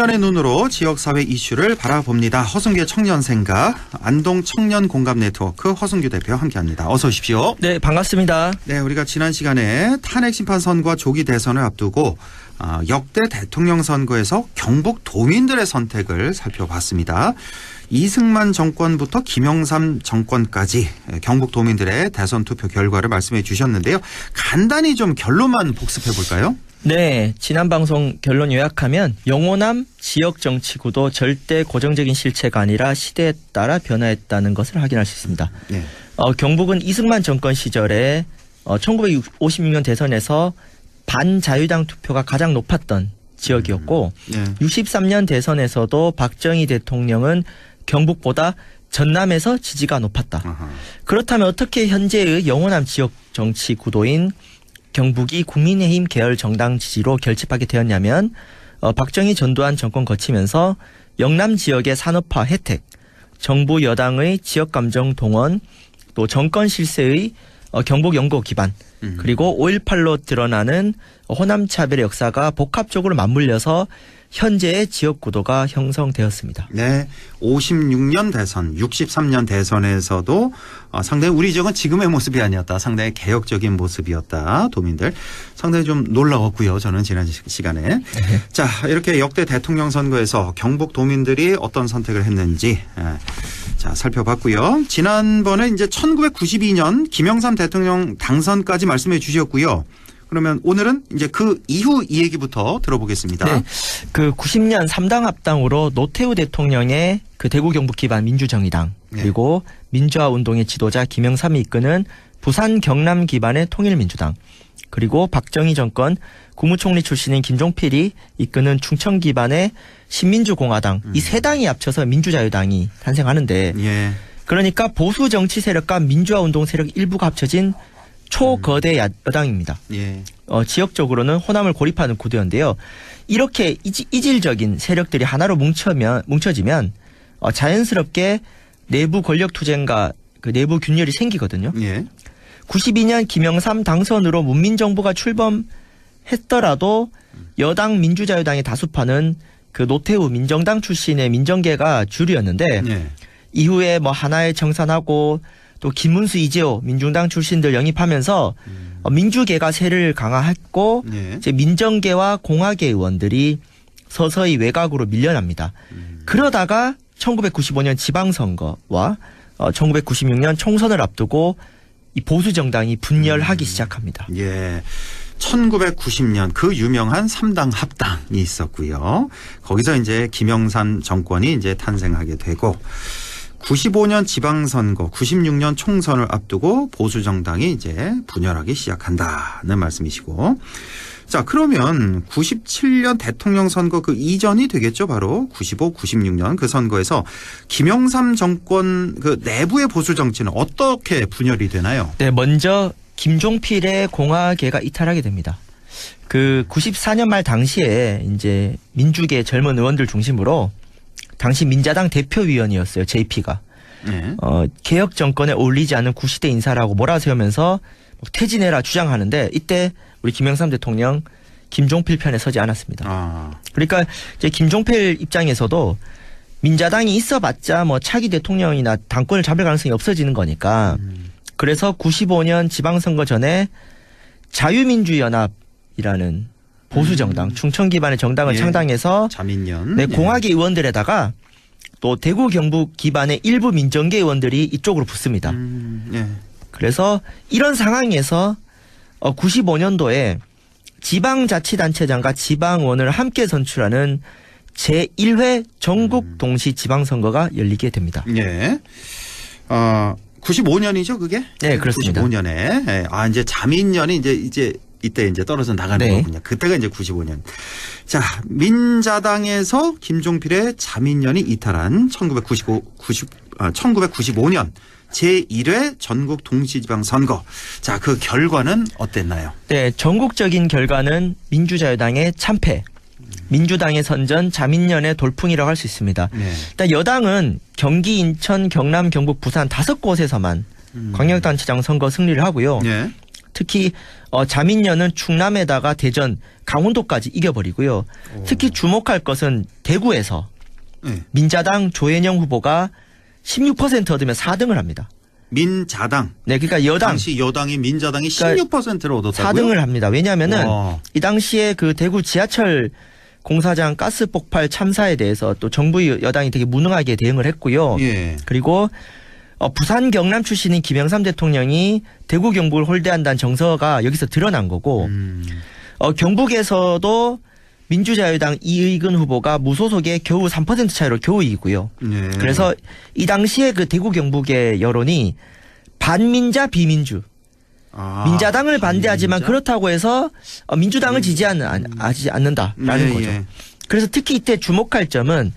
청년의 눈으로 지역사회 이슈를 바라봅니다. 허승규 청년생가 안동 청년 공감 네트워크 허승규 대표 함께합니다. 어서 오십시오. 네, 반갑습니다. 네, 우리가 지난 시간에 탄핵 심판 선거와 조기 대선을 앞두고 어, 역대 대통령 선거에서 경북 도민들의 선택을 살펴봤습니다. 이승만 정권부터 김영삼 정권까지 경북 도민들의 대선 투표 결과를 말씀해 주셨는데요. 간단히 좀 결론만 복습해 볼까요? 네, 지난 방송 결론 요약하면 영호남 지역 정치 구도 절대 고정적인 실체가 아니라 시대에 따라 변화했다는 것을 확인할 수 있습니다. 네. 어, 경북은 이승만 정권 시절에 어, 1956년 대선에서 반자유당 투표가 가장 높았던 지역이었고 네. 63년 대선에서도 박정희 대통령은 경북보다 전남에서 지지가 높았다. 아하. 그렇다면 어떻게 현재의 영호남 지역 정치 구도인 경북이 국민의힘 계열 정당 지지로 결집하게 되었냐면 어, 박정희 전두환 정권 거치면서 영남 지역의 산업화 혜택, 정부 여당의 지역 감정 동원, 또 정권 실세의 어, 경북 연고 기반, 음. 그리고 5.18로 드러나는 호남 차별의 역사가 복합적으로 맞물려서 현재의 지역 구도가 형성되었습니다. 네, 56년 대선, 63년 대선에서도 어, 상당히 우리 지역은 지금의 모습이 아니었다. 상당히 개혁적인 모습이었다. 도민들 상당히 좀 놀라웠고요. 저는 지난 시- 시간에 자 이렇게 역대 대통령 선거에서 경북 도민들이 어떤 선택을 했는지 예, 자 살펴봤고요. 지난번에 이제 1992년 김영삼 대통령 당선까지 말씀해 주셨고요. 그러면 오늘은 이제 그 이후 이 얘기부터 들어보겠습니다. 네. 그 90년 3당 합당으로 노태우 대통령의 그 대구 경북 기반 민주정의당 네. 그리고 민주화 운동의 지도자 김영삼이 이끄는 부산 경남 기반의 통일민주당 그리고 박정희 정권 국무총리 출신인 김종필이 이끄는 충청 기반의 신민주공화당 이세 당이 합쳐서 민주자유당이 탄생하는데 예. 그러니까 보수 정치 세력과 민주화 운동 세력 일부가 합쳐진 초거대 야- 여당입니다. 예. 어, 지역적으로는 호남을 고립하는 구도였는데요. 이렇게 이지, 이질 적인 세력들이 하나로 뭉쳐면 뭉쳐지면 어, 자연스럽게 내부 권력 투쟁과 그 내부 균열이 생기거든요. 예. 92년 김영삼 당선으로 문민정부가 출범했더라도 여당 민주자유당의 다수파는 그 노태우 민정당 출신의 민정계가 주류였는데 예. 이후에 뭐 하나에 정산하고 또 김문수 이재호 민중당 출신들 영입하면서 어, 민주계가 세를 강화했고 예. 이제 민정계와 공화계 의원들이 서서히 외곽으로 밀려납니다. 그러다가 1995년 지방선거와 어, 1996년 총선을 앞두고 이 보수 정당이 분열하기 시작합니다. 예. 1990년 그 유명한 삼당 합당이 있었고요. 거기서 이제 김영삼 정권이 이제 탄생하게 되고 95년 지방선거, 96년 총선을 앞두고 보수 정당이 이제 분열하기 시작한다는 말씀이시고. 자, 그러면 97년 대통령 선거 그 이전이 되겠죠. 바로 95, 96년 그 선거에서 김영삼 정권 그 내부의 보수 정치는 어떻게 분열이 되나요? 네, 먼저 김종필의 공화계가 이탈하게 됩니다. 그 94년 말 당시에 이제 민주계 젊은 의원들 중심으로 당시 민자당 대표위원이었어요. JP가. 예. 어, 개혁 정권에 어울리지 않은 구시대 인사라고 몰아세우면서 뭐 퇴진해라 주장하는데 이때 우리 김영삼 대통령 김종필 편에 서지 않았습니다. 아. 그러니까 이제 김종필 입장에서도 민자당이 있어봤자 뭐 차기 대통령이나 당권을 잡을 가능성이 없어지는 거니까 그래서 95년 지방선거 전에 자유민주연합이라는 보수 정당 충청 기반의 정당을 예. 창당해서 자민련. 네, 예. 공화계 의원들에다가 또 대구 경북 기반의 일부 민정계 의원들이 이쪽으로 붙습니다. 음, 예. 그래서 이런 상황에서 어, 95년도에 지방자치단체장과 지방원을 함께 선출하는 제1회 전국 음. 동시 지방선거가 열리게 됩니다. 예. 어, 95년이죠, 그게? 네, 그렇습니다. 95년에. 예. 아, 이제 자민련이 이제 이제 이때 이제 떨어져 나가는 네. 거군요. 그때가 이제 95년. 자, 민자당에서 김종필의 자민련이 이탈한 1995 90 아, 1995년 제1회 전국 동시지방 선거. 자, 그 결과는 어땠나요? 네, 전국적인 결과는 민주자유당의 참패, 민주당의 선전, 자민련의 돌풍이라고 할 수 있습니다. 네. 일단 여당은 경기, 인천, 경남, 경북, 부산 다섯 곳에서만 음. 광역단체장 선거 승리를 하고요. 예. 특히 어, 자민련은 충남에다가 대전, 강원도까지 이겨버리고요. 특히 주목할 것은 대구에서 네. 민자당 조현영 후보가 16% 얻으면 4등을 합니다. 민자당. 네, 그러니까 여당 당시 여당이 민자당이 그러니까 16%를 얻었다고요? 4등을 합니다. 왜냐하면은 와. 이 당시에 그 대구 지하철 공사장 가스 폭발 참사에 대해서 또 정부 여당이 되게 무능하게 대응을 했고요. 예. 그리고 어, 부산 경남 출신인 김영삼 대통령이 대구 경북을 홀대한다는 정서가 여기서 드러난 거고 음. 어, 경북에서도 민주자유당 이의근 후보가 무소속의 겨우 3% 차이로 겨우 이기고요. 네. 그래서 이 당시에 그 대구 경북의 여론이 반민자 비민주 아, 민자당을 반대하지만? 그렇다고 해서 어, 민주당을 지지하는 안- 하지 않는다라는 네, 거죠. 예. 그래서 특히 이때 주목할 점은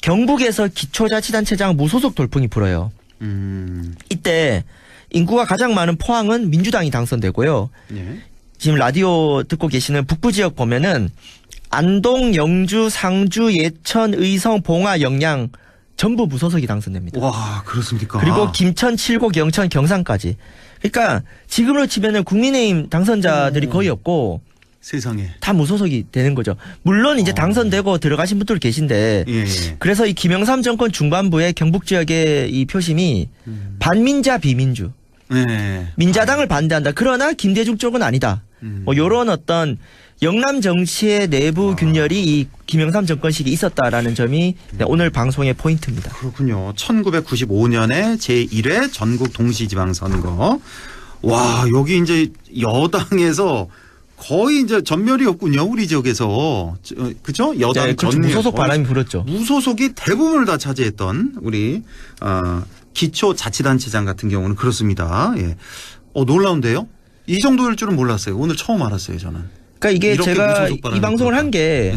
경북에서 기초자치단체장 무소속 돌풍이 불어요. 음. 이때 인구가 가장 많은 포항은 민주당이 당선되고요. 예. 지금 라디오 듣고 계시는 북부 지역 보면은 안동, 영주, 상주, 예천, 의성, 봉화, 영양 전부 무소속이 당선됩니다. 와, 그렇습니까? 그리고 김천, 칠곡, 영천, 경상까지. 그러니까 지금으로 치면은 국민의힘 당선자들이 오. 거의 없고 세상에. 다 무소속이 되는 거죠. 물론 이제 어. 당선되고 들어가신 분들 계신데 예, 예. 그래서 이 김영삼 정권 중반부에 경북 지역의 이 표심이 반민자 비민주 네. 민자당을 반대한다. 그러나 김대중 쪽은 아니다. 음. 뭐 요런 어떤 영남 정치의 내부 균열이 이 김영삼 정권 시기에 있었다라는 점이 네, 오늘 방송의 포인트입니다. 그렇군요. 1995년에 제1회 전국 동시지방선거. 와, 여기 이제 여당에서 거의 이제 전멸이었군요. 우리 지역에서. 그죠? 여당 네, 그렇죠. 전멸. 무소속 바람이 불었죠. 무소속이 대부분을 다 차지했던 우리 어, 기초자치단체장 같은 경우는 그렇습니다. 예. 어 놀라운데요? 이 정도일 줄은 몰랐어요. 오늘 처음 알았어요, 저는. 그러니까 이게 제가 이 방송을 한 게이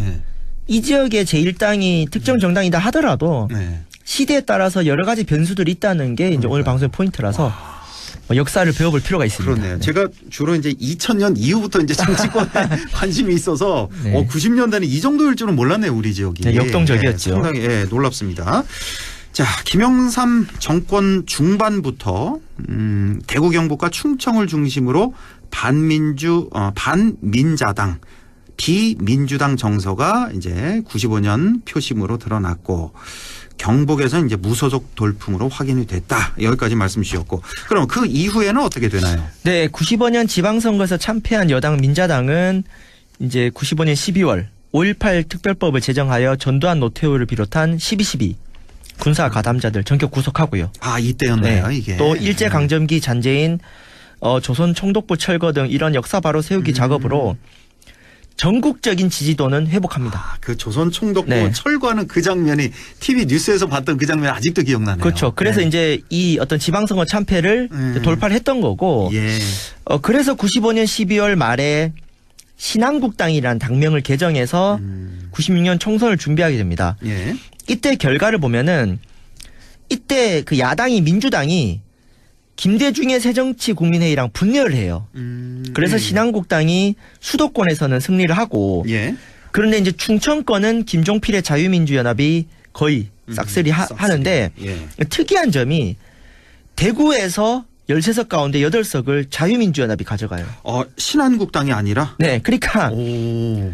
네. 지역의 제1당이 특정 정당이다 하더라도 네. 시대에 따라서 여러 가지 변수들이 있다는 게 이제 오늘 방송의 포인트라서 뭐 역사를 배워볼 필요가 있습니다. 그렇네요. 네. 제가 주로 이제 2000년 이후부터 이제 정치권에 관심이 있어서 네. 어, 90년대는 이 정도일 줄은 몰랐네요, 우리 지역이. 네, 역동적이었죠. 예, 상당히 예, 놀랍습니다. 자, 김영삼 정권 중반부터 음, 대구 경북과 충청을 중심으로 반민주 어, 반민자당 비민주당 정서가 이제 95년 표심으로 드러났고 경북에서 이제 무소속 돌풍으로 확인이 됐다. 여기까지 말씀 주셨고 그럼 그 이후에는 어떻게 되나요? 네, 95년 지방선거에서 참패한 여당 민자당은 이제 95년 12월 5.18 특별법을 제정하여 전두환 노태우를 비롯한 12.12 군사 가담자들 전격 구속하고요. 아 이때였나요 이게 네. 또 일제 강점기 잔재인 어, 조선 총독부 철거 등 이런 역사 바로 세우기 음. 작업으로 전국적인 지지도는 회복합니다. 아, 그 조선 총독부 네. 철거하는 그 장면이 TV 뉴스에서 봤던 그 장면 아직도 기억나네요. 그렇죠. 그래서 네. 이제 이 어떤 지방선거 참패를 음. 돌파를 했던 거고 예. 어, 그래서 95년 12월 말에 신한국당이라는 당명을 개정해서 음. 96년 총선을 준비하게 됩니다. 예. 이때 결과를 보면은 이때 그 야당이 민주당이 김대중의 새정치 국민회의랑 분열을 해요. 음. 그래서 신한국당이 수도권에서는 승리를 하고 예. 그런데 이제 충청권은 김종필의 자유민주연합이 거의 싹쓸이 하, 싹쓸이. 하는데 예. 특이한 점이 대구에서 13석 가운데 8석을 자유민주연합이 가져가요. 어 신한국당이 아니라 네, 그러니까 오.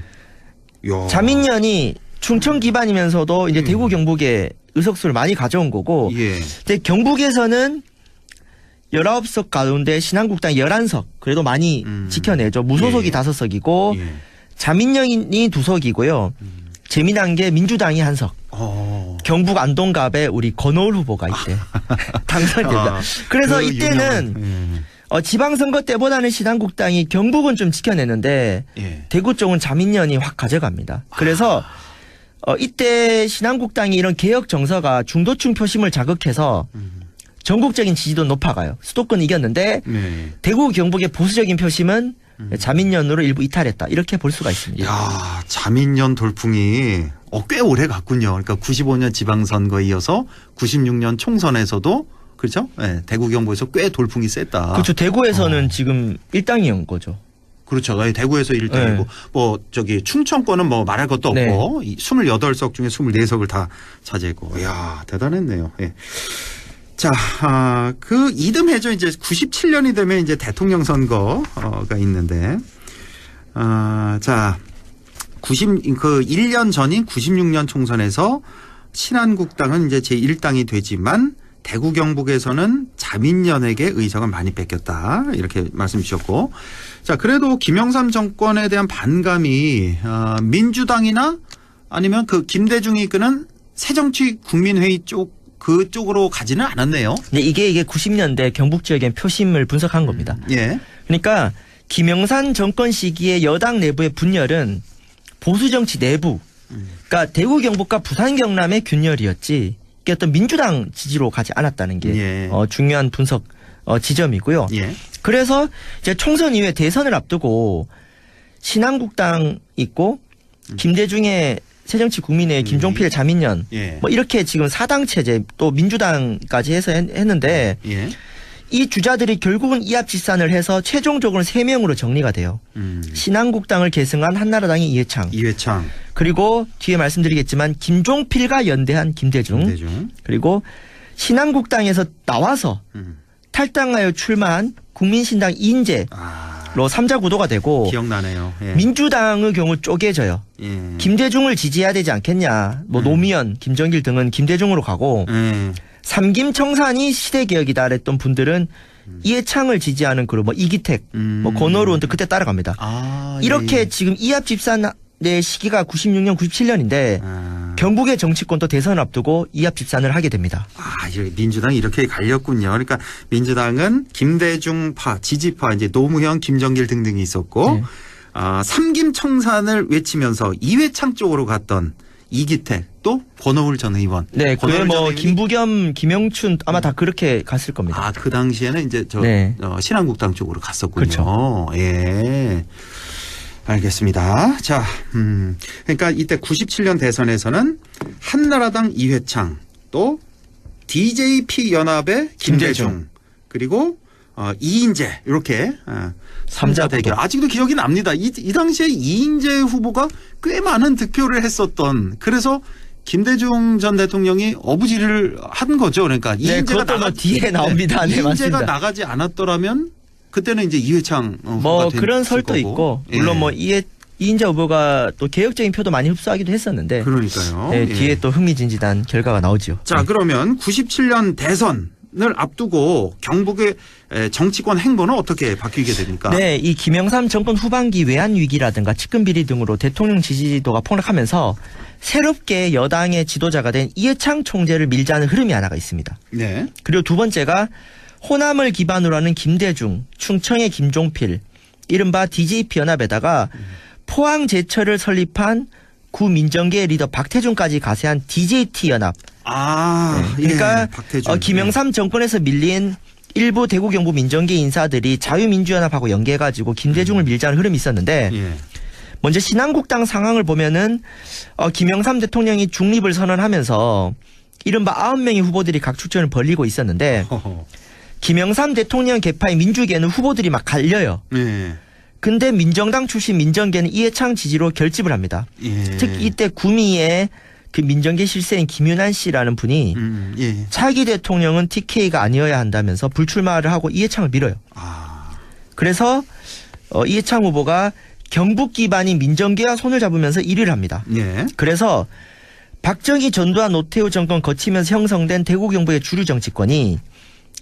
야. 자민련이 충청 기반이면서도 이제 음. 대구 경북에 의석수를 많이 가져온 거고 예. 근데 경북에서는 19석 가운데 신한국당 11석 그래도 많이 음. 지켜내죠. 무소속이 예. 다섯 5석이고 예. 자민련이 2석이고요. 재미난 게 민주당이 한 석. 어. 경북 안동갑에 우리 건호울 후보가 이때 당선됩니다. 아, 그래서 그 이때는 유명한, 어, 지방선거 때보다는 신한국당이 경북은 좀 지켜내는데 예. 예. 대구 쪽은 자민련이 확 가져갑니다. 그래서 어, 이때 신한국당이 이런 개혁 정서가 중도층 표심을 자극해서 음. 전국적인 지지도 높아가요. 수도권 이겼는데 네. 대구 경북의 보수적인 표심은 음. 자민련으로 일부 이탈했다. 이렇게 볼 수가 있습니다. 야, 자민련 돌풍이 어, 꽤 오래 갔군요. 그러니까 95년 지방선거에 이어서 96년 총선에서도 그렇죠? 예, 대구 경북에서 꽤 돌풍이 셌다. 그렇죠. 대구에서는 어. 지금 1당이온 거죠. 그렇죠. 예, 대구에서 1등이고 네. 뭐 저기 충청권은 뭐 말할 것도 네. 없고 이 28석 중에 24석을 다 차지했고. 이야, 대단했네요. 예. 자, 아, 그 이듬해죠. 이제 97년이 되면 이제 대통령 선거가 있는데, 아, 자, 90, 그 1년 전인 96년 총선에서 신한국당은 이제 제1당이 되지만 대구 경북에서는 자민련에게 의석을 많이 뺏겼다. 이렇게 말씀 주셨고. 자, 그래도 김영삼 정권에 대한 반감이, 아, 민주당이나 아니면 그 김대중이 이끄는 새정치 국민회의 쪽 그쪽으로 가지는 않았네요. 근데 이게 이게 90년대 경북 지역의 표심을 분석한 겁니다. 예. 그러니까 김영삼 정권 시기에 여당 내부의 분열은 보수 정치 내부, 그러니까 대구 경북과 부산 경남의 균열이었지 이게 어떤 민주당 지지로 가지 않았다는 게 예. 어, 중요한 분석 어, 지점이고요. 예. 그래서 이제 총선 이후에 대선을 앞두고 신한국당 있고 김대중의 새정치 국민의 김종필 자민련 예. 뭐 이렇게 지금 사당 체제 또 민주당까지 해서 했- 했는데 예. 이 주자들이 결국은 이합집산을 해서 최종적으로 세 명으로 정리가 돼요. 음. 신한국당을 계승한 한나라당의 이해창 이회창, 그리고 뒤에 말씀드리겠지만 김종필과 연대한 김대중 김대중. 그리고 신한국당에서 나와서 음. 탈당하여 출마한 국민신당 이인재 로 아, 삼자 구도가 되고 기억나네요. 예. 민주당의 경우 쪼개져요. 예. 김대중을 지지해야 되지 않겠냐. 뭐 음. 노무현, 김정길 등은 김대중으로 가고 예. 삼김 청산이 시대 개혁이다 그랬던 분들은 이해창을 지지하는 그룹 뭐 이기택, 음. 뭐 권오루 등 그때 따라갑니다. 아, 이렇게 예. 지금 이합 집산의 시기가 96년, 97년인데 아, 경북의 정치권도 대선 앞두고 이합 집산을 하게 됩니다. 아, 민주당이 이렇게 갈렸군요. 그러니까 민주당은 김대중파, 지지파, 이제 노무현, 김정길 등등이 있었고, 네. 아, 삼김 청산을 외치면서 이회창 쪽으로 갔던 이기택, 또 권오울 전 의원. 네, 뭐 의원이 김부겸, 김영춘 아마 다 그렇게 갔을 겁니다. 아, 그 당시에는 이제 저 네. 어, 신한국당 쪽으로 갔었군요. 그렇죠. 예. 알겠습니다. 자, 음, 그러니까 이때 97년 대선에서는 한나라당 이회창 또 DJP 연합의 김대중, 김대중. 그리고 어, 이인재 이렇게 어, 삼자 삼자 대결 구도. 아직도 기억이 납니다. 이, 이 당시에 이인재 후보가 꽤 많은 득표를 했었던 그래서 김대중 전 대통령이 어부지를 한 거죠. 그러니까 네, 이인재가 나가 뒤에 나옵니다. 네, 이인재가 맞습니다. 나가지 않았더라면 그때는 이제 이회창 어, 뭐 그런 설도 거고. 있고 예. 물론 뭐 이해 이인재 후보가 또 개혁적인 표도 많이 흡수하기도 했었는데 그러니까요. 네, 예. 뒤에 또 흥미진진한 결과가 나오죠. 자 네. 그러면 97년 대선 을 앞두고 경북의 에, 정치권 행보는 어떻게 바뀌게 됩니까? 네, 이 김영삼 정권 후반기 외환 위기라든가 측근 비리 등으로 대통령 지지도가 폭락하면서 새롭게 여당의 지도자가 된 이해창 총재를 밀자는 흐름이 하나가 있습니다. 네. 그리고 두 번째가 호남을 기반으로 하는 김대중, 충청의 김종필, 이른바 DJP 연합에다가 포항 제철을 설립한 구민정계 리더 박태준까지 가세한 DJT 연합. 아, 네, 그러니까 예, 박태준. 어, 김영삼 정권에서 밀린 일부 대구 경북 민정계 인사들이 자유민주연합하고 연계해가지고 김대중을 밀자는 흐름이 있었는데 예. 예. 먼저 신한국당 상황을 보면은 어, 김영삼 대통령이 중립을 선언하면서 이른바 아홉 명의 후보들이 각 출전을 벌리고 있었는데. 김영삼 대통령 개파의 민주계는 후보들이 막 갈려요. 예. 근데 민정당 출신 민정계는 이해창 지지로 결집을 합니다. 예. 특히 이때 구미의 그 민정계 실세인 김윤환 씨라는 분이 음, 예. 차기 대통령은 TK가 아니어야 한다면서 불출마를 하고 이해창을 밀어요. 아, 그래서 어, 이해창 후보가 경북 기반인 민정계와 손을 잡으면서 1위를 합니다. 예. 그래서 박정희 전두환 노태우 정권 거치면서 형성된 대구 경북의 주류 정치권이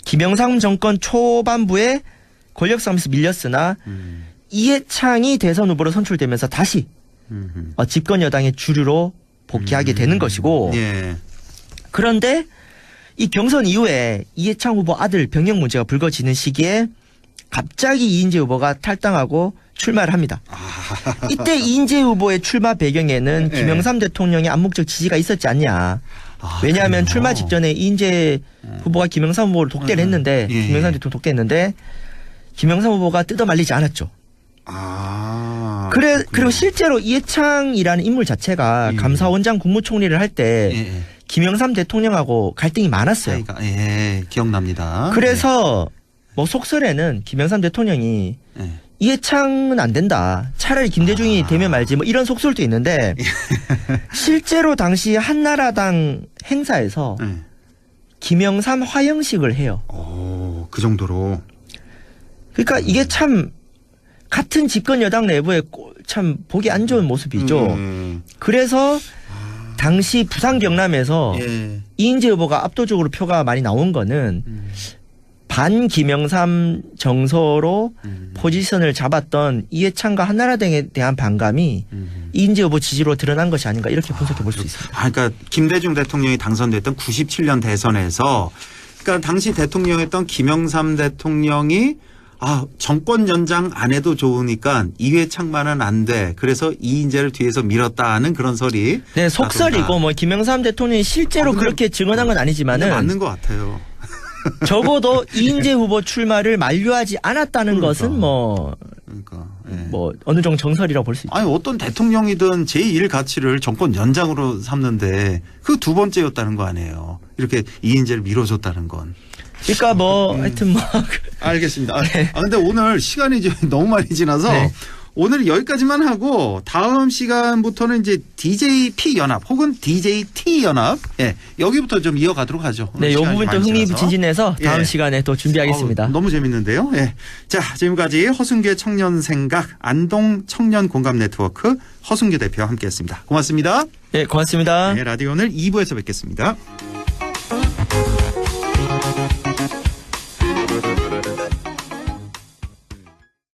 김영삼 정권 초반부에 권력 싸움에서 밀렸으나 음, 이해창이 대선 후보로 선출되면서 다시 음, 음. 어, 집권 여당의 주류로 복귀하게 되는 것이고 예. 그런데 이 경선 이후에 이해창 후보 아들 병역 문제가 불거지는 시기에 갑자기 이인재 후보가 탈당하고 출마를 합니다. 이때 이인재 후보의 출마 배경에는 네. 김영삼 대통령의 암묵적 지지가 있었지 않냐. 아, 왜냐하면 그래요? 출마 직전에 이인재 후보가 김영삼 후보를 독대를 음, 했는데 예, 김영삼 예. 대통령 독대했는데 김영삼 후보가 뜯어 말리지 않았죠. 아. 그래 그렇군요. 그리고 실제로 이해창이라는 인물 자체가 예. 감사원장 국무총리를 할때 예, 예. 김영삼 대통령하고 갈등이 많았어요. 차이가 예, 기억납니다. 그래서 뭐 속설에는 김영삼 대통령이 예. 예. 이해창은 안 된다. 차라리 김대중이 아. 되면 말지 뭐 이런 속설도 있는데 실제로 당시 한나라당 행사에서 예. 김영삼 화형식을 해요. 오, 그 정도로. 그러니까 이게 참 같은 집권 여당 내부에 꼬- 참 보기 안 좋은 모습이죠. 음, 그래서 당시 부산 경남에서 예. 이인재 후보가 압도적으로 표가 많이 나온 거는 음, 반 김영삼 정서로 음, 포지션을 잡았던 이해찬과 한나라당에 대한 반감이 음. 이인재 후보 지지로 드러난 것이 아닌가 이렇게 분석해 볼 수 있습니다. 아, 그러니까 김대중 대통령이 당선됐던 97년 대선에서 그러니까 당시 대통령이었던 김영삼 대통령이 아 정권 연장 안 해도 좋으니까 이회창만은 안 돼. 그래서 이인재를 뒤에서 밀었다는 그런 설이 네, 속설이고. 뭐 김영삼 대통령이 실제로 아, 근데- 그렇게 증언한 건 아니지만은 맞는 것 같아요. 적어도 이인재 후보 출마를 만류하지 않았다는 그러니까. 것은 뭐, 그러니까 예. 뭐 어느 정도 정설이라고 볼 수 있죠. 아니 어떤 대통령이든 제1 가치를 정권 연장으로 삼는데 그 두 번째였다는 거 아니에요. 이렇게 이인재를 밀어줬다는 건. 그러니까 뭐 음. 하여튼 뭐 알겠습니다. 아, 아, 근데 오늘 시간이 너무 많이 지나서 네. 오늘 여기까지만 하고 다음 시간부터는 이제 DJP 연합 혹은 DJT 연합 예, 여기부터 좀 이어가도록 하죠. 오늘 네, 요 시간이 부분 지나서. 흥미진진해서 다음 예. 시간에 또 준비하겠습니다. 어우, 너무 재밌는데요. 예. 자, 지금까지 허순계 청년 생각 안동 청년 공감 네트워크 허순계 대표와 함께했습니다. 고맙습니다. 네, 고맙습니다. 네, 라디오는 2부에서 뵙겠습니다.